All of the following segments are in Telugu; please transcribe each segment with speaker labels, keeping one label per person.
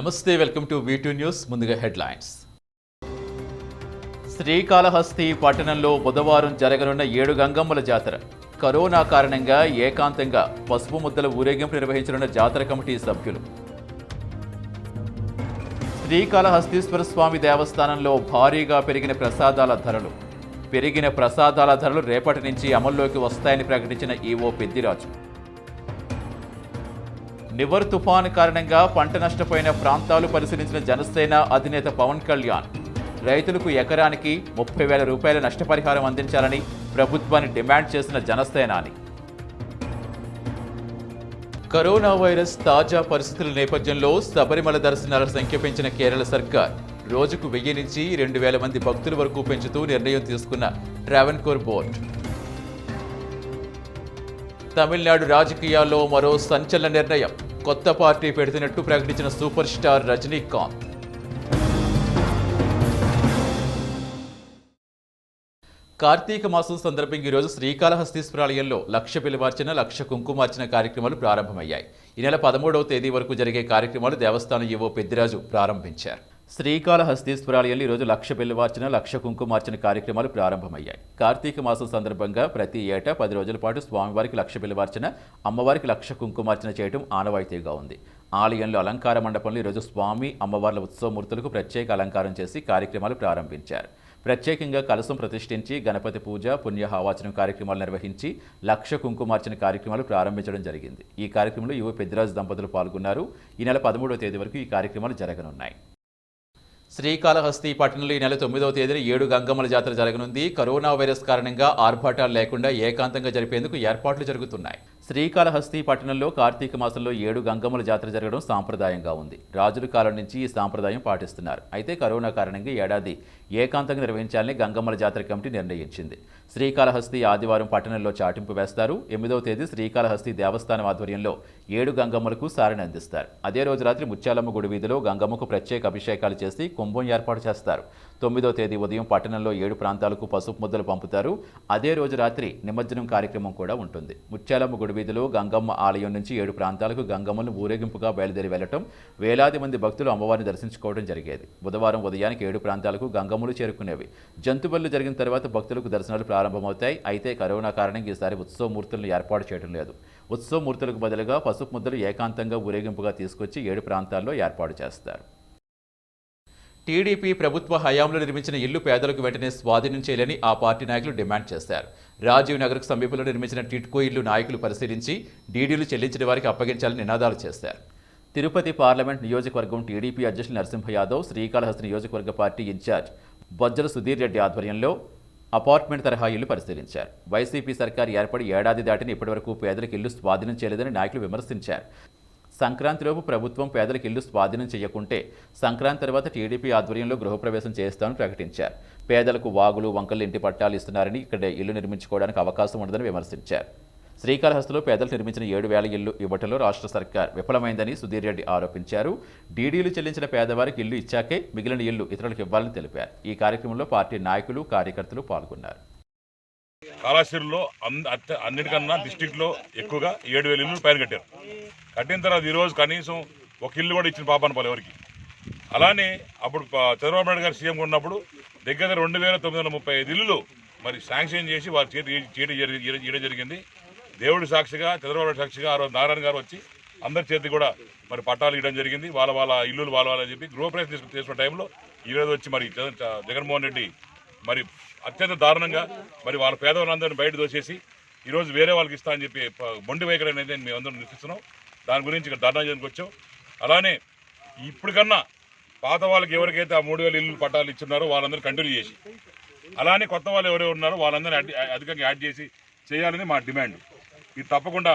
Speaker 1: నమస్తే welcome to V two news ముందుగా హెడ్లైన్స్. శ్రీకాళహస్తి పట్టణంలో బుధవారం జరగనున్న ఏడు గంగమ్మల జాతర. కరోనా కారణంగా ఏకాంతంగా పసుపు ముద్దల ఊరేగింపు నిర్వహించనున్న జాతర కమిటీ సభ్యులు. శ్రీకాళహస్తీశ్వర స్వామి దేవస్థానంలో భారీగా పెరిగిన ప్రసాదాల ధరలు. పెరిగిన ప్రసాదాల ధరలు రేపటి నుంచి అమల్లోకి వస్తాయని ప్రకటించిన ఈవో పెద్దిరాజు. నివర్ తుఫాను కారణంగా పంట నష్టపోయిన ప్రాంతాలు పరిశీలించిన జనసేన అధినేత పవన్ కళ్యాణ్. రైతులకు ఎకరానికి ముప్పై వేల రూపాయల నష్టపరిహారం అందించాలని ప్రభుత్వాన్ని డిమాండ్ చేసిన జనసేనాని. కరోనా వైరస్ తాజా పరిస్థితుల నేపథ్యంలో శబరిమల దర్శనాల సంఖ్య పెంచిన కేరళ సర్కార్ రోజుకు వెయ్యి నుంచి రెండు వేల మంది భక్తుల వరకు పెంచుతూ నిర్ణయం తీసుకున్న ట్రావెన్కోర్ బోర్డు. తమిళనాడు రాజకీయాల్లో మరో సంచలన నిర్ణయం. కొత్త పార్టీ పెడుతున్నట్టు ప్రకటించిన సూపర్ స్టార్ రజనీకాంత్. కార్తీక మాసం సందర్భంగా ఈరోజు శ్రీకాళహస్తీశ్వరాలయంలో లక్ష పిలువార్చన లక్ష కుంకుమార్చన కార్యక్రమాలు ప్రారంభమయ్యాయి. ఈ నెల పదమూడవ తేదీ వరకు జరిగే కార్యక్రమాలు దేవస్థానం ఈవో పెద్దిరాజు ప్రారంభించారు. శ్రీకాళహస్తీశ్వరాలయంలో ఈరోజు లక్ష పిల్లవార్చన లక్ష కుంకుమార్చన కార్యక్రమాలు ప్రారంభమయ్యాయి. కార్తీక మాసం సందర్భంగా ప్రతి ఏటా పది రోజుల పాటు స్వామివారికి లక్ష పిల్లవార్చన అమ్మవారికి లక్ష కుంకుమార్చన చేయడం ఆనవాయితీగా ఉంది. ఆలయంలో అలంకార మండపంలో ఈరోజు స్వామి అమ్మవార్ల ఉత్సవమూర్తులకు ప్రత్యేక అలంకారం చేసి కార్యక్రమాలు ప్రారంభించారు. ప్రత్యేకంగా కలసం ప్రతిష్ఠించి గణపతి పూజ పుణ్యహావాచనం కార్యక్రమాలు నిర్వహించి లక్ష కుంకుమార్చన కార్యక్రమాలు ప్రారంభించడం జరిగింది. ఈ కార్యక్రమంలో యువ పెద్దిరాజు దంపతులు పాల్గొన్నారు. ఈ నెల పదమూడవ తేదీ వరకు ఈ కార్యక్రమాలు జరగనున్నాయి. శ్రీకాళహస్తి పట్టణంలో ఈ నెల తొమ్మిదవ తేదీన ఏడు గంగమ్మల జాతర జరగనుంది. కరోనా వైరస్ కారణంగా ఆర్భాటాలు లేకుండా ఏకాంతంగా జరిపేందుకు ఏర్పాట్లు జరుగుతున్నాయి. శ్రీకాళహస్తి పట్టణంలో కార్తీక మాసంలో ఏడు గంగమ్మల జాతర జరగడం సాంప్రదాయంగా ఉంది. రాజుల కాలం నుంచి ఈ సాంప్రదాయం పాటిస్తున్నారు. అయితే కరోనా కారణంగా ఏడాది ఏకాంతంగా నిర్వహించాలని గంగమ్మల జాతర కమిటీ నిర్ణయించింది. శ్రీకాళహస్తి ఆదివారం పట్టణంలో చాటింపు వేస్తారు. ఎనిమిదవ తేదీ శ్రీకాళహస్తి దేవస్థానం ఆధ్వర్యంలో ఏడు గంగమ్మలకు సారణ అందిస్తారు. అదే రోజు రాత్రి ముత్యాలమ్మ గుడి వీధిలో గంగమ్మకు ప్రత్యేక అభిషేకాలు చేసి కుంభం ఏర్పాటు చేస్తారు. తొమ్మిదో తేదీ ఉదయం పట్టణంలో ఏడు ప్రాంతాలకు పసుపు ముద్దలు పంపుతారు. అదే రోజు రాత్రి నిమజ్జనం కార్యక్రమం కూడా ఉంటుంది. ముత్యాలమ్మ గుడి వీధిలో గంగమ్మ ఆలయం నుంచి ఏడు ప్రాంతాలకు గంగమ్మను ఊరేగింపుగా బయలుదేరి వెళ్ళటం వేలాది మంది భక్తులు అమ్మవారిని దర్శించుకోవడం జరిగేది. బుధవారం ఉదయానికి ఏడు ప్రాంతాలకు గంగమ్మలు చేరుకునేవి. జంతుబళ్ళు జరిగిన తర్వాత భక్తులకు దర్శనాలు ప్రారంభమవుతాయి. అయితే కరోనా కారణంగా ఈసారి ఉత్సవమూర్తులను ఏర్పాటు చేయడం లేదు. ఉత్సవమూర్తులకు బదులుగా పసుపు ముద్దలు ఏకాంతంగా ఊరేగింపుగా తీసుకొచ్చి ఏడు ప్రాంతాల్లో ఏర్పాటు చేస్తారు. టీడీపీ ప్రభుత్వ హయాంలో నిర్మించిన ఇల్లు పేదలకు వెంటనే స్వాధీనం చేయాలని ఆ పార్టీ నాయకులు డిమాండ్ చేశారు. రాజీవ్ నగర్కు సమీపంలో నిర్మించిన టిట్కో ఇల్లు నాయకులు పరిశీలించి డీడీలు చెల్లించిన వారికి అప్పగించాలని నినాదాలు చేశారు. తిరుపతి పార్లమెంట్ నియోజకవర్గం టీడీపీ అధ్యక్షులు నరసింహ యాదవ్ శ్రీకాళహస్తి నియోజకవర్గ party in charge Bojjala Sudheer Reddy ఆధ్వర్యంలో అపార్ట్మెంట్ తరహా ఇల్లు పరిశీలించారు. వైసీపీ సర్కార్ ఏర్పడి ఏడాది దాటిన ఇప్పటివరకు పేదలకు ఇల్లు స్వాధీనం చేయలేదని నాయకులు విమర్శించారు. సంక్రాంతిలోపు ప్రభుత్వం పేదలకు ఇల్లు స్వాధీనం చేయకుంటే సంక్రాంతి తర్వాత టీడీపీ ఆధ్వర్యంలో గృహప్రవేశం చేస్తామని ప్రకటించారు. పేదలకు వాగులు వంకలు ఇంటి పట్టాలు ఇస్తున్నారని ఇక్కడ ఇల్లు నిర్మించుకోవడానికి అవకాశం ఉండదని విమర్శించారు. శ్రీకాళహస్తిలో పేదలు నిర్మించిన ఏడు వేల ఇల్లు ఇవ్వటంలో రాష్ట్ర సర్కార్ విఫలమైందని సుధీర్ రెడ్డి ఆరోపించారు. డీడీలు చెల్లించిన పేదవారికి ఇల్లు ఇచ్చాకే మిగిలిన ఇల్లు ఇతరులకు ఇవ్వాలని తెలిపారు. ఈ కార్యక్రమంలో పార్టీ నాయకులు కార్యకర్తలు పాల్గొన్నారు.
Speaker 2: కాళాశ్రీలో అన్నిటికన్నా డిస్టిక్లో ఎక్కువగా ఏడు వేల ఇల్లు పైన కట్టారు. కట్టిన తర్వాత ఈరోజు కనీసం ఒక ఇల్లు కూడా ఇచ్చిన పాపాను పోలే ఎవరికి. అలానే అప్పుడు చంద్రబాబు నాయుడు గారు సీఎం ఉన్నప్పుడు దగ్గర రెండు వేల తొమ్మిది వందల ముప్పై ఐదు ఇల్లులు మరి శాంక్షన్ చేసి వారు చేతి చేయడం చేయడం జరిగింది. దేవుడి సాక్షిగా చంద్రబాబు సాక్షిగా ఆ రోజు నారాయణ గారు వచ్చి అందరి చేతి కూడా మరి పట్టాలు ఇవ్వడం జరిగింది. వాళ్ళ వాళ్ళ ఇల్లులు వాళ్ళ వాళ్ళని చెప్పి గృహప్రవేశం తీసుకు తీసుకున్న టైంలో ఈరోజు వచ్చి మరి జగన్ జగన్మోహన్ రెడ్డి మరి అత్యంత దారుణంగా మరి వాళ్ళ పేదవాళ్ళందరినీ బయట దోసేసి ఈరోజు వేరే వాళ్ళకి ఇస్తా అని చెప్పి మొండి వైఖరి అనేది మేము అందరం నిరసిస్తున్నాం. దాని గురించి ఇక్కడ ధర్నా చేయడానికి వచ్చాం. అలానే ఇప్పటికన్నా పాత వాళ్ళకి ఎవరికైతే ఆ మూడు వేల ఇల్లు పట్టాలు ఇచ్చున్నారో వాళ్ళందరూ కంటిన్యూ చేసి. అలానే కొత్త వాళ్ళు ఎవరెవరు ఉన్నారో వాళ్ళందరినీ యాడ్- అధికంగా యాడ్ చేసి చేయాలని మా డిమాండ్. ఇది తప్పకుండా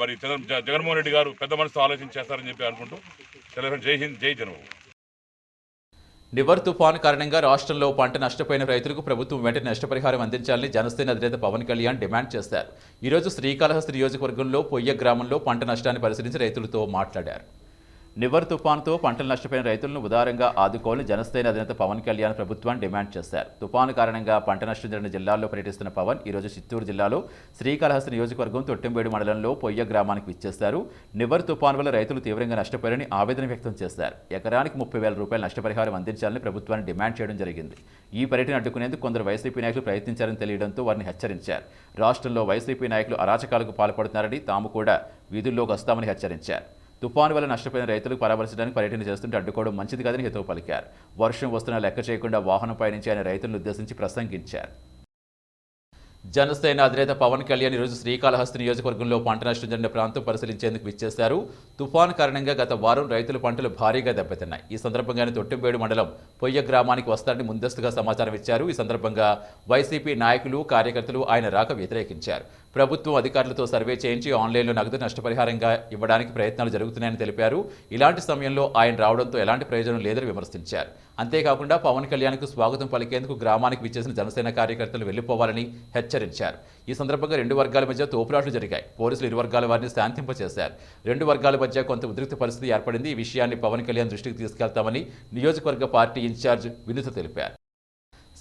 Speaker 2: మరి జగన్ జగన్మోహన్ రెడ్డి గారు పెద్ద మనసుతో ఆలోచన చేస్తారని చెప్పి అనుకుంటూ తెలుగు జై హింద్ జై జనబాబు
Speaker 1: నివర్ తుఫాను కారణంగా రాష్ట్రంలో పంట నష్టపోయిన రైతులకు ప్రభుత్వం వెంటనే నష్టపరిహారం అందించాలని జనసేన అధినేత పవన్ కళ్యాణ్ డిమాండ్ చేశారు. ఈరోజు శ్రీకాళహస్తి నియోజకవర్గంలో పొయ్య గ్రామంలో పంట నష్టాన్ని పరిశీలించి రైతులతో మాట్లాడారు. నివర్ తుఫాన్తో పంటలు నష్టపోయిన రైతులను ఉదారంగా ఆదుకోవాలని జనసేన అధినేత పవన్ కళ్యాణ్ ప్రభుత్వాన్ని డిమాండ్ చేశారు. తుపాను కారణంగా పంట నష్టం జరిగిన జిల్లాల్లో పర్యటిస్తున్న పవన్ ఈరోజు చిత్తూరు జిల్లాలో శ్రీకాళహస్తి నియోజకవర్గం తొట్టింబేడు మండలంలో పొయ్య గ్రామానికి విచ్చేశారు. నివర్ తుపాను వల్ల రైతులు తీవ్రంగా నష్టపోయారని ఆవేదన వ్యక్తం చేశారు. ఎకరానికి ముప్పై వేల రూపాయల నష్టపరిహారం అందించాలని ప్రభుత్వాన్ని డిమాండ్ చేయడం జరిగింది. ఈ పర్యటన అడ్డుకునేందుకు కొందరు వైసీపీ నాయకులు ప్రయత్నించారని తెలియడంతో వారిని హెచ్చరించారు. రాష్ట్రంలో వైసీపీ నాయకులు అరాచకాలకు పాల్పడుతున్నారని తాము కూడా వీధుల్లోకి వస్తామని హెచ్చరించారు. తుపాను వల్ల నష్టపోయిన రైతులకు పరామర్శించడానికి పర్యటన చేస్తుంటే అడ్డుకోవడం మంచిది కాదని హితవు పలికారు. వర్షం వస్తున్న లెక్క చేయకుండా వాహనం పయనించి ఆయన రైతులను ఉద్దేశించి ప్రసంగించారు. జనసేన అధినేత పవన్ కళ్యాణ్ ఈరోజు శ్రీకాళహస్తి నియోజకవర్గంలో పంట నష్టం జరిగిన ప్రాంతం పరిశీలించేందుకు విచ్చేశారు. తుఫాను కారణంగా గత వారం రైతుల పంటలు భారీగా దెబ్బతిన్నాయి. ఈ సందర్భంగానే తొట్టింబేడు మండలం పొయ్య గ్రామానికి వస్తారని ముందస్తుగా సమాచారం ఇచ్చారు. ఈ సందర్భంగా వైసీపీ నాయకులు కార్యకర్తలు ఆయన రాక వ్యతిరేకించారు. ప్రభుత్వం అధికారులతో సర్వే చేయించి ఆన్లైన్లో నగదు నష్టపరిహారంగా ఇవ్వడానికి ప్రయత్నాలు జరుగుతున్నాయని తెలిపారు. ఇలాంటి సమయంలో ఆయన రావడంతో ఎలాంటి ప్రయోజనం లేదని విమర్శించారు. అంతేకాకుండా పవన్ కళ్యాణ్కు స్వాగతం పలికేందుకు గ్రామానికి విచ్చేసిన జనసేన కార్యకర్తలు వెళ్ళిపోవాలని హెచ్చరించారు. ఈ సందర్భంగా రెండు వర్గాల మధ్య తోపులాట్లు జరిగాయి. పోలీసులు ఇరు వర్గాల వారిని శాంతింపచేశారు. రెండు వర్గాల మధ్య కొంత ఉద్రిక్త పరిస్థితి ఏర్పడింది. ఈ విషయాన్ని పవన్ కళ్యాణ్ దృష్టికి తీసుకెళ్తామని నియోజకవర్గ పార్టీ ఇన్ఛార్జ్ వినుత తెలిపారు.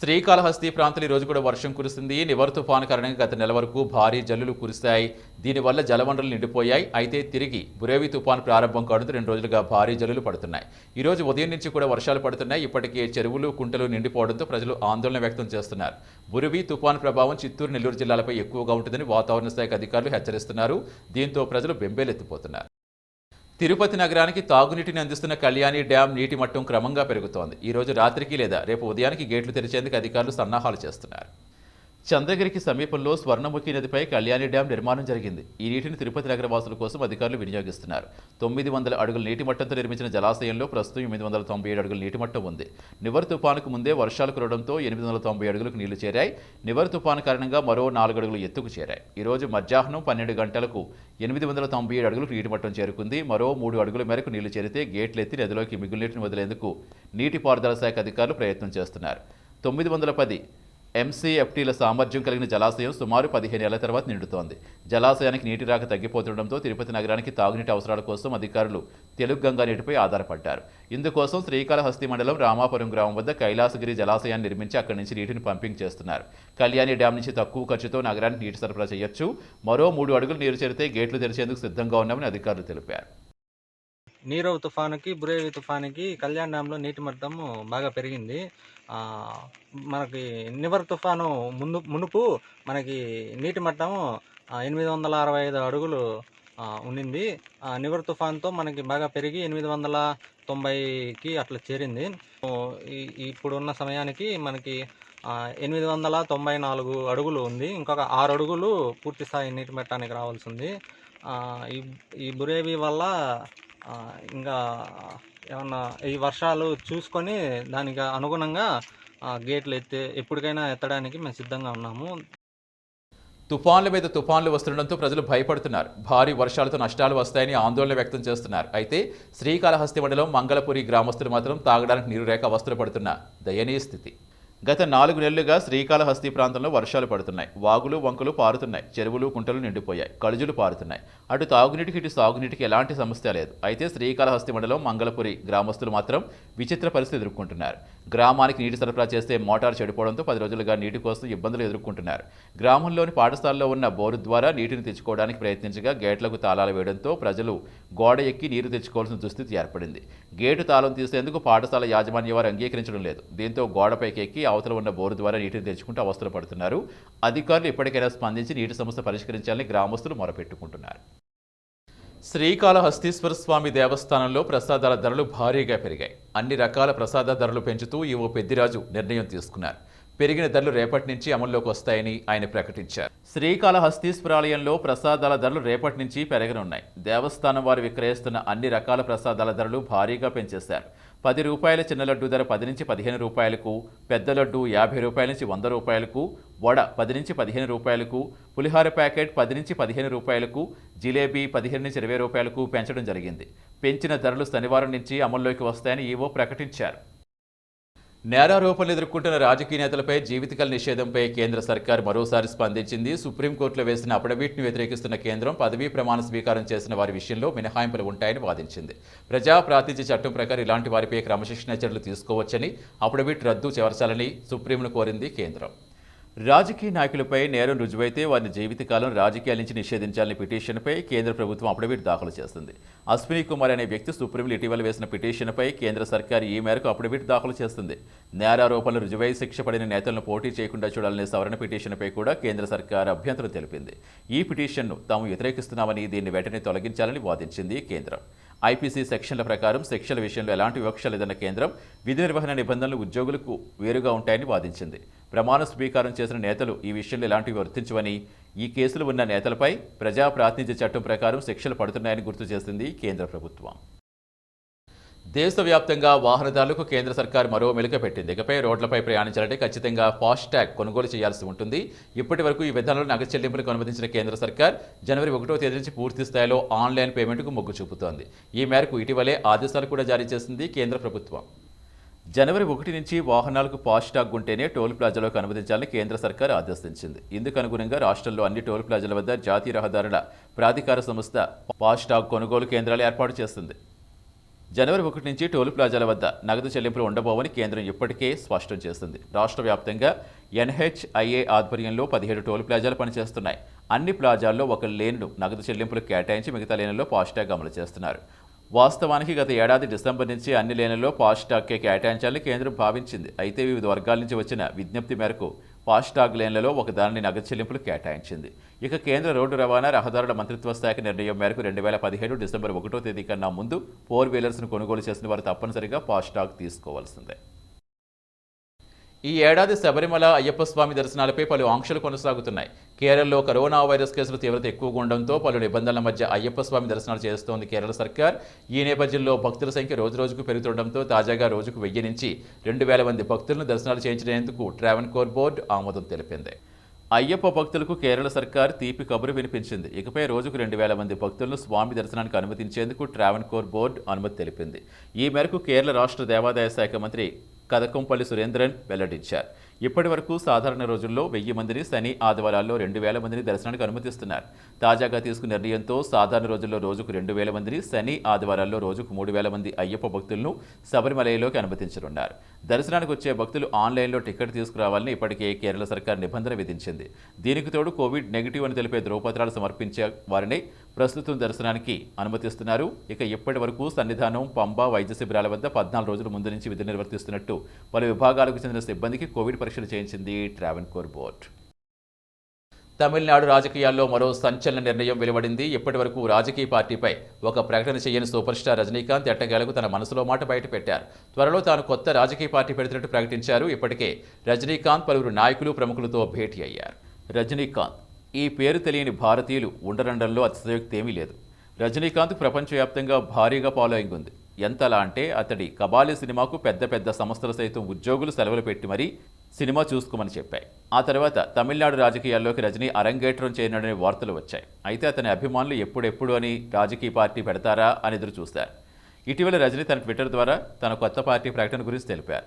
Speaker 1: శ్రీకాళహస్తి ప్రాంతంలో ఈ రోజు కూడా వర్షం కురుస్తుంది. నివర్ తుఫాను కారణంగా గత నెల వరకు భారీ జల్లులు కురిస్తాయి దీనివల్ల జలవనరులు నిండిపోయాయి. అయితే తిరిగి బురేవి తుఫాను ప్రారంభం కావడంతో రెండు రోజులుగా భారీ జల్లులు పడుతున్నాయి. ఈరోజు ఉదయం నుంచి కూడా వర్షాలు పడుతున్నాయి. ఇప్పటికే చెరువులు కుంటలు నిండిపోవడంతో ప్రజలు ఆందోళన వ్యక్తం చేస్తున్నారు. బురివి తుఫాను ప్రభావం చిత్తూరు నెల్లూరు జిల్లాలపై ఎక్కువగా ఉంటుందని వాతావరణ శాఖ అధికారులు హెచ్చరిస్తున్నారు. దీంతో ప్రజలు బెంబేలెత్తిపోతున్నారు. తిరుపతి నగరానికి తాగునీటిని అందిస్తున్న కళ్యాణి డ్యాం నీటి మట్టం క్రమంగా పెరుగుతోంది. ఈ రోజు రాత్రికి లేదా రేపు ఉదయానికి గేట్లు తెరిచేందుకు అధికారులు సన్నాహాలు చేస్తున్నారు. చంద్రగిరికి సమీపంలో స్వర్ణముఖి నదిపై కళ్యాణి డ్యాం నిర్మాణం జరిగింది. ఈ నీటిని తిరుపతి నగరవాసుల కోసం అధికారులు వినియోగిస్తున్నారు. తొమ్మిది వందల అడుగుల నీటి మట్టంతో నిర్మించిన జలాశయంలో ప్రస్తుతం ఎనిమిది వందల తొంభై ఏడు అడుగుల నీటి మట్టం ఉంది. నివర్ తుపానుకు ముందే వర్షాలు కురవడంతో ఎనిమిది వందల తొంభై అడుగులకు నీళ్ళు చేరాయి. నివర్ తుపాను కారణంగా మరో నాలుగు అడుగులు ఎత్తుకు చేరాయి. ఈరోజు మధ్యాహ్నం పన్నెండు గంటలకు ఎనిమిది వందల తొంభై ఏడు అడుగులకు నీటి మట్టం చేరుకుంది. మరో మూడు అడుగుల మేరకు నీళ్ళు చేరితే గేట్లు ఎత్తి నదిలోకి మిగులు నీటిని వదిలేందుకు నీటిపారుదల శాఖ అధికారులు ప్రయత్నం చేస్తున్నారు. తొమ్మిది వందల పది ఎంసీఎఫ్టీల సామర్థ్యం కలిగిన జలాశయం సుమారు పదిహేను ఏళ్ళ తర్వాత నిండుతోంది. జలాశయానికి నీటి రాక తగ్గిపోతుండటంతో తిరుపతి నగరానికి తాగునీటి అవసరాల కోసం అధికారులు తెలుగు గంగా నీటిపై ఆధారపడ్డారు. ఇందుకోసం శ్రీకాళహస్తి మండలం రామాపురం గ్రామం వద్ద కైలాసగిరి జలాశయాన్ని నిర్మించి అక్కడి నుంచి నీటిని పంపింగ్ చేస్తున్నారు. కళ్యాణి డ్యాం నుంచి తక్కువ ఖర్చుతో నగరానికి నీటి సరఫరా చేయొచ్చు. మరో మూడు అడుగులు నీరు చేరితే గేట్లు తెరిచేందుకు సిద్ధంగా ఉన్నామని అధికారులు తెలిపారు.
Speaker 3: నీరవ్ తుఫానుకి బురేవి తుఫానుకి కళ్యాణ్ డ్యాంలో నీటి మట్టము బాగా పెరిగింది. మనకి నివర్ తుఫాను ముందు మునుపు మనకి నీటి మట్టము ఎనిమిది వందల అరవై ఐదు అడుగులు ఉండింది. ఆ, నివర్ తుఫాన్తో మనకి బాగా పెరిగి ఎనిమిది వందల తొంభైకి అట్లా చేరింది. ఇప్పుడున్న సమయానికి మనకి ఎనిమిది వందల తొంభై నాలుగు అడుగులు ఉంది. ఇంకొక ఆరు అడుగులు పూర్తి స్థాయి నీటి మట్టానికి రావాల్సి ఉంది. ఈ ఈ బురేవి వల్ల ఇంకా ఏమన్నా ఈ వర్షాలు చూసుకొని దానికి అనుగుణంగా గేట్లు ఎత్తే ఎప్పటికైనా ఎత్తడానికి మేము సిద్ధంగా ఉన్నాము.
Speaker 1: తుఫాన్ల మీద తుఫాన్లు వస్తుండటంతో ప్రజలు భయపడుతున్నారు. భారీ వర్షాలతో నష్టాలు వస్తాయని ఆందోళన వ్యక్తం చేస్తున్నారు. అయితే శ్రీకాళహస్తి మండలం మంగళపురి గ్రామస్తులు మాత్రం తాగడానికి నీరు రేఖ అవస్థలు పడుతున్న దయనీయ స్థితి. గత నాలుగు నెలలుగా శ్రీకాళహస్తి ప్రాంతంలో వర్షాలు పడుతున్నాయి. వాగులు వంకలు పారుతున్నాయి. చెరువులు కుంటలు నిండిపోయాయి. కలుజులు పారుతున్నాయి. అటు తాగునీటికి ఇటు సాగునీటికి ఎలాంటి సమస్య లేదు. అయితే శ్రీకాళహస్తి మండలం మంగళపురి గ్రామస్తులు మాత్రం విచిత్ర పరిస్థితి ఎదుర్కొంటున్నారు. గ్రామానికి నీటి సరఫరా చేస్తే మోటార్ చెడిపోవడంతో పది రోజులుగా నీటి కోసం ఇబ్బందులు ఎదుర్కొంటున్నారు. గ్రామంలోని పాఠశాలలో ఉన్న బోరు ద్వారా నీటిని తెచ్చుకోవడానికి ప్రయత్నించగా గేట్లకు తాళాలు వేయడంతో ప్రజలు గోడ ఎక్కి నీరు తెచ్చుకోవాల్సిన దుస్థితి ఏర్పడింది. గేటు తాళం తీసేందుకు పాఠశాల యాజమాన్య వారు అంగీకరించడం లేదు. దీంతో గోడపైకి ఎక్కి అవతల ఉన్న బోరు ద్వారా నీటిని తెచ్చుకుంటూ అవస్థలు పడుతున్నారు. అధికారులు ఇప్పటికైనా స్పందించి నీటి సమస్య పరిష్కరించాలని గ్రామస్తులు మొరపెట్టుకుంటున్నారు. శ్రీకాళహస్తీశ్వర స్వామి దేవస్థానంలో ప్రసాదాల ధరలు భారీగా పెరిగాయి. అన్ని రకాల ప్రసాద ధరలు పెంచుతూ ఈవో పెద్దిరాజు నిర్ణయం తీసుకున్నారు. పెరిగిన ధరలు రేపటి నుంచి అమల్లోకి వస్తాయని ఆయన ప్రకటించారు. శ్రీకాళహస్తీశ్వరాలయంలో ప్రసాదాల ధరలు రేపటి నుంచి పెరగనున్నాయి. దేవస్థానం వారు విక్రయిస్తున్న అన్ని రకాల ప్రసాదాల ధరలు భారీగా పెంచేశారు. పది రూపాయల చిన్న లడ్డు ధర పది నుంచి పదిహేను రూపాయలకు పెద్ద లడ్డు యాభై రూపాయల నుంచి వంద రూపాయలకు వడ పది నుంచి పదిహేను రూపాయలకు పులిహార ప్యాకెట్ పది నుంచి పదిహేను రూపాయలకు జిలేబీ పదిహేను నుంచి ఇరవై రూపాయలకు పెంచడం జరిగింది. పెంచిన ధరలు శనివారం నుంచి అమల్లోకి వస్తాయని ఈవో ప్రకటించారు. నేరారోపణలు ఎదుర్కొంటున్న రాజకీయ నేతలపై జీవితకాల నిషేధంపై కేంద్ర సర్కార్ మరోసారి స్పందించింది. సుప్రీంకోర్టులో వేసిన అఫిడవిట్ను వ్యతిరేకిస్తున్న కేంద్రం పదవీ ప్రమాణ స్వీకారం చేసిన వారి విషయంలో మినహాయింపులు ఉంటాయని వాదించింది. ప్రజా ప్రాతినిధ్య చట్టం ప్రకారం ఇలాంటి వారిపై క్రమశిక్షణ చర్యలు తీసుకోవచ్చని అఫిడవిట్ రద్దు చేర్చాలని సుప్రీంను కోరింది కేంద్రం. రాజకీయ నాయకులపై నేరం రుజువైతే వారిని జీవితకాలం రాజకీయాల నుంచి నిషేధించాలని పిటిషన్పై కేంద్ర ప్రభుత్వం అఫిడవిట్ దాఖలు చేస్తుంది. అశ్విని కుమార్ అనే వ్యక్తి సుప్రీంలో ఇటీవల వేసిన పిటిషన్పై కేంద్ర సర్కార్ ఈ మేరకు అఫిడవిట్ దాఖలు చేస్తుంది. నేరారోపణలు రుజువై శిక్ష పడిన నేతలను పోటీ చేయకుండా చూడాలనే సవరణ పిటిషన్పై కూడా కేంద్ర సర్కార్ అభ్యంతరం తెలిపింది. ఈ పిటిషన్ను తాము వ్యతిరేకిస్తున్నామని దీన్ని వెంటనే తొలగించాలని వాదించింది కేంద్రం. ఐపీసీ సెక్షన్ల ప్రకారం శిక్షల విషయంలో ఎలాంటి వివక్ష లేదన్న కేంద్రం విధి నిర్వహణ నిబంధనలు ఉద్యోగులకు వేరుగా ఉంటాయని వాదించింది. ప్రమాణ స్వీకారం చేసిన నేతలు ఈ విషయంలో ఎలాంటివి వర్తించవని ఈ కేసులు ఉన్న నేతలపై ప్రజా ప్రాతినిధ్య చట్టం ప్రకారం శిక్షలు పడుతున్నాయని గుర్తు చేసింది కేంద్ర ప్రభుత్వం. దేశవ్యాప్తంగా వాహనదారులకు కేంద్ర సర్కార్ మరో మెలిక పెట్టింది. ఇకపై రోడ్లపై ప్రయాణించాలంటే ఖచ్చితంగా ఫాస్ట్ ట్యాగ్ కొనుగోలు చేయాల్సి ఉంటుంది. ఇప్పటి వరకు ఈ విధానంలో నగదు చెల్లింపులకు అనుమతించిన కేంద్ర సర్కార్ జనవరి ఒకటో తేదీ నుంచి పూర్తి స్థాయిలో ఆన్లైన్ పేమెంట్కు మొగ్గు చూపుతోంది. ఈ మేరకు ఇటీవలే ఆదేశాలు కూడా జారీ చేసింది కేంద్ర ప్రభుత్వం. జనవరి ఒకటి నుంచి వాహనాలకు ఫాస్టాగ్ ఉంటేనే టోల్ ప్లాజాలకు అనుమతించాలని కేంద్ర సర్కార్ ఆదేశించింది. ఇందుకు అనుగుణంగా రాష్ట్రంలో అన్ని టోల్ ప్లాజాల వద్ద జాతీయ రహదారుల ప్రాధికార సంస్థ ఫాస్టాగ్ కొనుగోలు కేంద్రాలు ఏర్పాటు చేస్తుంది. జనవరి ఒకటి నుంచి టోల్ ప్లాజాల వద్ద నగదు చెల్లింపులు ఉండబోవని కేంద్రం ఇప్పటికే స్పష్టం చేసింది. రాష్ట్ర వ్యాప్తంగా ఎన్హెచ్ఐఏ ఆధ్వర్యంలో పదిహేడు టోల్ ప్లాజాలు పనిచేస్తున్నాయి. అన్ని ప్లాజాల్లో ఒక లేన్ను నగదు చెల్లింపులు కేటాయించి మిగతా లేన్లలో ఫాస్టాగ్ అమలు చేస్తున్నారు. వాస్తవానికి గత ఏడాది డిసెంబర్ నుంచి అన్ని లేన్లలో ఫాస్టాగ్కే కేటాయించాలని కేంద్రం భావించింది. అయితే వివిధ వర్గాల నుంచి వచ్చిన విజ్ఞప్తి మేరకు ఫాస్టాగ్ లేన్లలో ఒకదానిని నగదు చెల్లింపులు కేటాయించింది. ఇక కేంద్ర రోడ్డు రవాణా రహదారుల మంత్రిత్వ శాఖ నిర్ణయం మేరకు రెండు వేల పదిహేడు డిసెంబర్ ఒకటో తేదీ కన్నా ముందు ఫోర్ వీలర్స్ను కొనుగోలు చేసిన వారు తప్పనిసరిగా ఫాస్టాగ్ తీసుకోవాల్సిందే. ఈ ఏడాది శబరిమల అయ్యప్ప స్వామి దర్శనాలపై పలు ఆంక్షలు కొనసాగుతున్నాయి. కేరళలో కరోనా వైరస్ కేసుల తీవ్రత ఎక్కువగా ఉండడంతో పలు నిబంధనల మధ్య అయ్యప్ప స్వామి దర్శనాలు చేస్తోంది కేరళ సర్కార్. ఈ నేపథ్యంలో భక్తుల సంఖ్య రోజురోజుకు పెరుగుతుండడంతో తాజాగా రోజుకు వెయ్యి నుంచి రెండు వేల మంది భక్తులను దర్శనాలు చేయించేందుకు ట్రావెన్కోర్ బోర్డు ఆమోదం తెలిపింది. అయ్యప్ప భక్తులకు కేరళ సర్కార్ తీపి కబురు వినిపించింది. ఇకపై రోజుకు రెండు వేల మంది భక్తులను స్వామి దర్శనానికి అనుమతించేందుకు ట్రావెన్కోర్ బోర్డు అనుమతి తెలిపింది. ఈ మేరకు కేరళ రాష్ట్ర దేవాదాయ శాఖ మంత్రి కదకంపల్లి సురేంద్రన్ వెల్లడించారు. ఇప్పటి వరకు సాధారణ రోజుల్లో వెయ్యి మందిని శని ఆదివారాల్లో రెండు వేల మందిని దర్శనానికి అనుమతిస్తున్నారు. తాజాగా తీసుకున్న నిర్ణయంతో సాధారణ రోజుల్లో రోజుకు రెండు వేల మందిని శని ఆదివారాల్లో రోజుకు మూడు వేల మంది అయ్యప్ప భక్తులను శబరిమలయలోకి అనుమతించనున్నారు. దర్శనానికి వచ్చే భక్తులు ఆన్లైన్లో టికెట్ తీసుకురావాలని ఇప్పటికే కేరళ సర్కార్ నిబంధన విధించింది. దీనికి తోడు కోవిడ్ నెగిటివ్ అని తెలిపే ధ్రువపత్రాలు సమర్పించే వారిని ప్రస్తుతం దర్శనానికి అనుమతిస్తున్నారు. ఇక ఇప్పటి వరకు సన్నిధానం పంబ వైద్య శిబిరాల వద్ద పద్నాలుగు రోజుల ముందు నుంచి విధులు నిర్వర్తిస్తున్నట్టు పలు విభాగాలకు చెందిన సిబ్బందికి కోవిడ్ పరీక్షలు చేయించింది ట్రావెన్కోర్ బోర్డు. తమిళనాడు రాజకీయాల్లో మరో సంచలన నిర్ణయం వెలువడింది. ఇప్పటి వరకు రాజకీయ పార్టీపై ఒక ప్రకటన చేయని సూపర్ స్టార్ రజనీకాంత్ ఎట్టకేలకు తన మనసులో మాట బయటపెట్టారు త్వరలో తాను కొత్త రాజకీయ పార్టీ పెడుతున్నట్టు ప్రకటించారు. ఇప్పటికే రజనీకాంత్ పలువురు నాయకులు ప్రముఖులతో భేటీ అయ్యారు. రజనీకాంత్ ఈ పేరు తెలియని భారతీయులు ఉండరండంలో అతిశయోక్తి ఏమీ లేదు. రజనీకాంత్ ప్రపంచవ్యాప్తంగా భారీగా ఫాలోయింగ్ ఉంది ఎంతలా అంటే అతడి కబాలి సినిమాకు పెద్ద పెద్ద సంస్థలు సైతం ఉద్యోగులు సెలవులు పెట్టి మరీ సినిమా చూసుకోమని చెప్పాయి. ఆ తర్వాత తమిళనాడు రాజకీయాల్లోకి రజనీ అరంగేట్రం చేయనుడనే వార్తలు వచ్చాయి. అయితే అతని అభిమానులు ఎప్పుడెప్పుడు అని రాజకీయ పార్టీ పెడతారా అని ఎదురు చూశారు. ఇటీవల రజనీ తన ట్విట్టర్ ద్వారా తన కొత్త పార్టీ ప్రకటన గురించి తెలిపారు.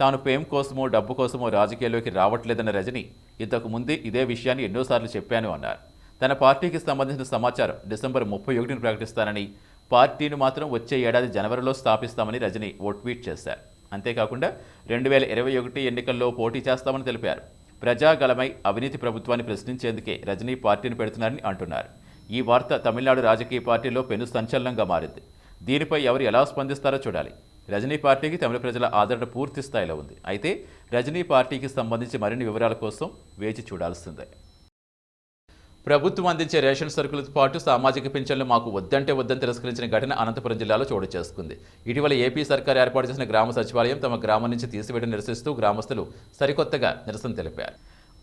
Speaker 1: తాను ఫేమ్ కోసమో డబ్బు కోసమో రాజకీయాల్లోకి రావట్లేదన్న రజని ఇంతకు ముందే ఇదే విషయాన్ని ఎన్నోసార్లు చెప్పాను అన్నారు. తన పార్టీకి సంబంధించిన సమాచారం డిసెంబర్ ముప్పై ఒకటిని ప్రకటిస్తానని పార్టీని మాత్రం వచ్చే ఏడాది జనవరిలో స్థాపిస్తామని రజని ఓ ట్వీట్ చేశారు. అంతేకాకుండా రెండు వేల ఇరవై ఒకటి ఎన్నికల్లో పోటీ చేస్తామని తెలిపారు. ప్రజాగలమై అవినీతి ప్రభుత్వాన్ని ప్రశ్నించేందుకే రజనీ పార్టీని పెడుతున్నారని అంటున్నారు. ఈ వార్త తమిళనాడు రాజకీయ పార్టీలో పెను సంచలనంగా మారింది. దీనిపై ఎవరు ఎలా స్పందిస్తారో చూడాలి. రజనీ పార్టీకి తమిళ ప్రజల ఆదరణ పూర్తి స్థాయిలో ఉంది. అయితే రజనీ పార్టీకి సంబంధించి మరిన్ని వివరాల కోసం వేచి చూడాల్సిందే. ప్రభుత్వం అందించే రేషన్ సరుకులతో పాటు సామాజిక పింఛన్లు మాకు వద్దంటే వద్దని తిరస్కరించిన ఘటన అనంతపురం జిల్లాలో చోటు చేసుకుంది. ఇటీవల ఏపీ సర్కార్ ఏర్పాటు చేసిన గ్రామ సచివాలయం తమ గ్రామం నుంచి తీసివేయడం నిరసిస్తూ గ్రామస్తులు సరికొత్తగా నిరసన తెలిపారు.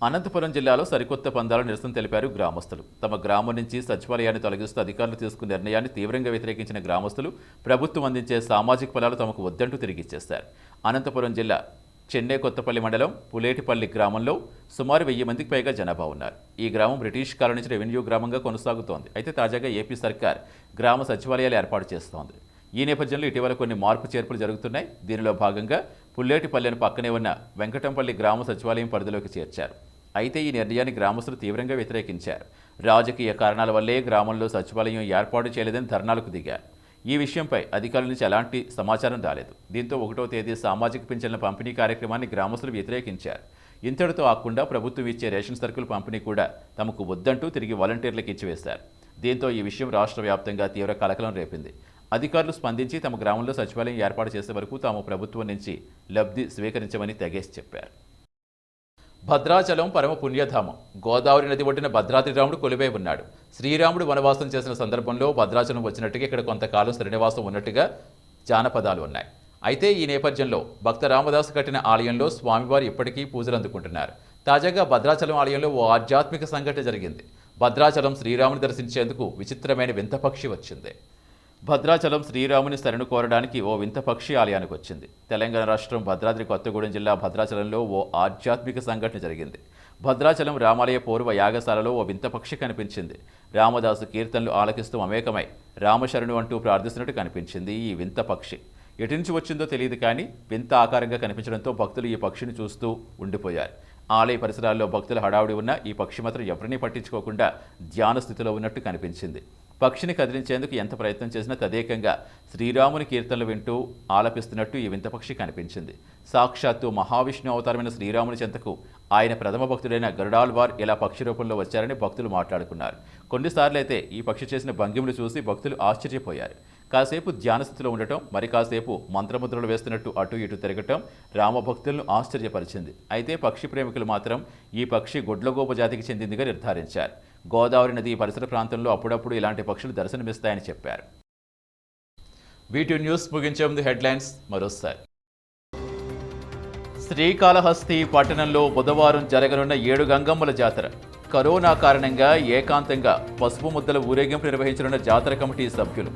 Speaker 1: అనంతపురం జిల్లాలో సరికొత్త పందాలు నిరసన తెలిపారు గ్రామస్తులు. తమ గ్రామం నుంచి సచివాలయాన్ని తొలగిస్తూ అధికారులు తీసుకున్న నిర్ణయాన్ని తీవ్రంగా వ్యతిరేకించిన గ్రామస్తులు ప్రభుత్వం అందించే సామాజిక ఫలాలు తమకు వద్దంటూ తిరిగిచ్చేశారు అనంతపురం జిల్లా చెన్నై కొత్తపల్లి మండలం పులేటిపల్లి గ్రామంలో సుమారు వెయ్యి మందికి పైగా జనాభా ఉన్నారు. ఈ గ్రామం బ్రిటిష్ కాలం నుంచి రెవెన్యూ గ్రామంగా కొనసాగుతోంది. అయితే తాజాగా ఏపీ సర్కార్ గ్రామ సచివాలయాలు ఏర్పాటు చేస్తోంది. ఈ నేపథ్యంలో ఇటీవల కొన్ని మార్పు చేర్పులు జరుగుతున్నాయి. దీనిలో భాగంగా పుల్లేటిపల్లెను పక్కనే ఉన్న వెంకటంపల్లి గ్రామ సచివాలయం పరిధిలోకి చేర్చారు. అయితే ఈ నిర్ణయాన్ని గ్రామస్తులు తీవ్రంగా వ్యతిరేకించారు. రాజకీయ కారణాల వల్లే గ్రామంలో సచివాలయం ఏర్పాటు చేయలేదని ధర్నాలకు దిగారు. ఈ విషయంపై అధికారుల నుంచి ఎలాంటి సమాచారం రాలేదు. దీంతో ఒకటో తేదీ సామాజిక పింఛన్ల పంపిణీ కార్యక్రమాన్ని గ్రామస్తులు వ్యతిరేకించారు. ఇంతటితో ఆకుండా ప్రభుత్వం ఇచ్చే రేషన్ సరుకుల పంపిణీ కూడా తమకు వద్దంటూ తిరిగి వాలంటీర్లకు ఇచ్చివేశారు. దీంతో ఈ విషయం రాష్ట్ర వ్యాప్తంగా తీవ్ర కలకలం రేపింది. అధికారులు స్పందించి తమ గ్రామంలో సచివాలయం ఏర్పాటు చేసే వరకు తాము ప్రభుత్వం నుంచి లబ్ధి స్వీకరించమని తెగేసి చెప్పారు. భద్రాచలం పరమ పుణ్యధామం గోదావరి నది ఒడ్డిన భద్రాద్రి రాముడు కొలువై ఉన్నాడు. శ్రీరాముడు వనవాసం చేసిన సందర్భంలో భద్రాచలం వచ్చినట్టుగా ఇక్కడ కొంతకాలం శ్రీనివాసం ఉన్నట్టుగా జానపదాలు ఉన్నాయి. అయితే ఈ నేపథ్యంలో భక్త రామదాసు కట్టిన ఆలయంలో స్వామివారు ఇప్పటికీ పూజలు అందుకుంటున్నారు. తాజాగా భద్రాచలం ఆలయంలో ఓ ఆధ్యాత్మిక సంఘటన జరిగింది. భద్రాచలం శ్రీరాముని దర్శించేందుకు విచిత్రమైన వింత పక్షి వచ్చింది. భద్రాచలం శ్రీరాముని శరణు కోరడానికి ఓ వింత పక్షి ఆలయానికి వచ్చింది. తెలంగాణ రాష్ట్రం భద్రాద్రి కొత్తగూడెం జిల్లా భద్రాచలంలో ఓ ఆధ్యాత్మిక సంఘటన జరిగింది. భద్రాచలం రామాలయ పూర్వ యాగశాలలో ఓ వింత పక్షి కనిపించింది. రామదాసు కీర్తనలు ఆలకిస్తూ అమేకమై రామశరణు అంటూ ప్రార్థిస్తున్నట్టు కనిపించింది ఈ వింత పక్షి. ఎటు నుంచి వచ్చిందో తెలియదు కానీ వింత ఆకారంగా కనిపించడంతో భక్తులు ఈ పక్షిని చూస్తూ ఉండిపోయారు. ఆలయ పరిసరాల్లో భక్తుల హడావుడి ఉన్న ఈ పక్షి మాత్రం ఎవరినీ పట్టించుకోకుండా ధ్యాన స్థితిలో ఉన్నట్టు కనిపించింది. పక్షిని కదిలించేందుకు ఎంత ప్రయత్నం చేసినా తదేకంగా శ్రీరాముని కీర్తనలు వింటూ ఆలపిస్తున్నట్టు ఈ వింత పక్షి కనిపించింది. సాక్షాత్తు మహావిష్ణు అవతారమైన శ్రీరాముని చెంతకు ఆయన ప్రథమ భక్తుడైన గరుడాల్వార్ ఇలా పక్షి రూపంలో వచ్చారని భక్తులు మాట్లాడుకున్నారు. కొన్నిసార్లు అయితే ఈ పక్షి చేసిన భంగిములు చూసి భక్తులు ఆశ్చర్యపోయారు. కాసేపు ధ్యానస్థితిలో ఉండటం మరి కాసేపు మంత్రముద్రలు వేస్తున్నట్టు అటు ఇటు తిరగటం రామభక్తులను ఆశ్చర్యపరిచింది. అయితే పక్షి ప్రేమికులు మాత్రం ఈ పక్షి గొడ్లగోప జాతికి చెందిందిగా నిర్ధారించారు. గోదావరి నది పరిసర ప్రాంతంలో అప్పుడప్పుడు ఇలాంటి పక్షులు దర్శనమిస్తాయని చెప్పారు. వీటి న్యూస్ ముగించే ముందు హెడ్లైన్స్ మరోసారి. శ్రీకాళహస్తి పట్టణంలో బుధవారం జరగనున్న ఏడు గంగమ్మల జాతర. కరోనా కారణంగా ఏకాంతంగా పసుపు ముద్దల ఊరేగింపు నిర్వహించనున్న జాతర కమిటీ సభ్యులు.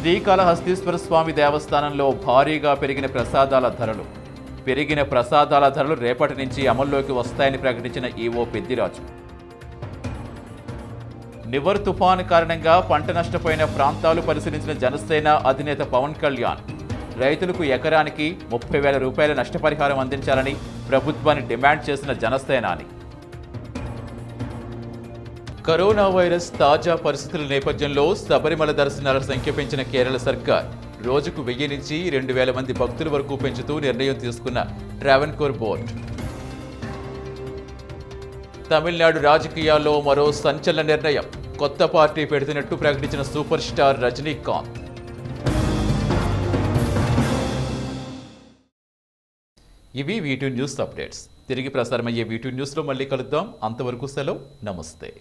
Speaker 1: శ్రీకాళహస్తీశ్వర స్వామి దేవస్థానంలో భారీగా పెరిగిన ప్రసాదాల ధరలు. పెరిగిన ప్రసాదాల ధరలు రేపటి నుంచి అమల్లోకి వస్తాయని ప్రకటించిన ఈవో పెద్దిరాజు. నివర్ తుఫాను కారణంగా పంట నష్టపోయిన ప్రాంతాలు పరిశీలించిన జనసేన అధినేత పవన్ కళ్యాణ్. రైతులకు ఎకరానికి ముప్పై వేల రూపాయల నష్టపరిహారం అందించాలని ప్రభుత్వాన్ని డిమాండ్ చేసిన జనసేనాని. కరోనా వైరస్ తాజా పరిస్థితుల నేపథ్యంలో శబరిమల దర్శనాల సంఖ్య పెంచిన కేరళ సర్కార్ రోజుకు వెయ్యి నుంచి రెండు వేల మంది భక్తుల వరకు పెంచుతూ నిర్ణయం తీసుకున్న ట్రావెన్కోర్ బోర్డు. తమిళనాడు రాజకీయాల్లో మరో సంచలన నిర్ణయం కొత్త పార్టీ పెడుతున్నట్టు ప్రకటించిన సూపర్ స్టార్ రజనీకాంత్. ఇవి వీటూ న్యూస్ అప్డేట్స్ తిరిగి ప్రసారమయ్యే వీటి న్యూస్లో మళ్ళీ కలుద్దాం. అంతవరకు సెలవు. నమస్తే.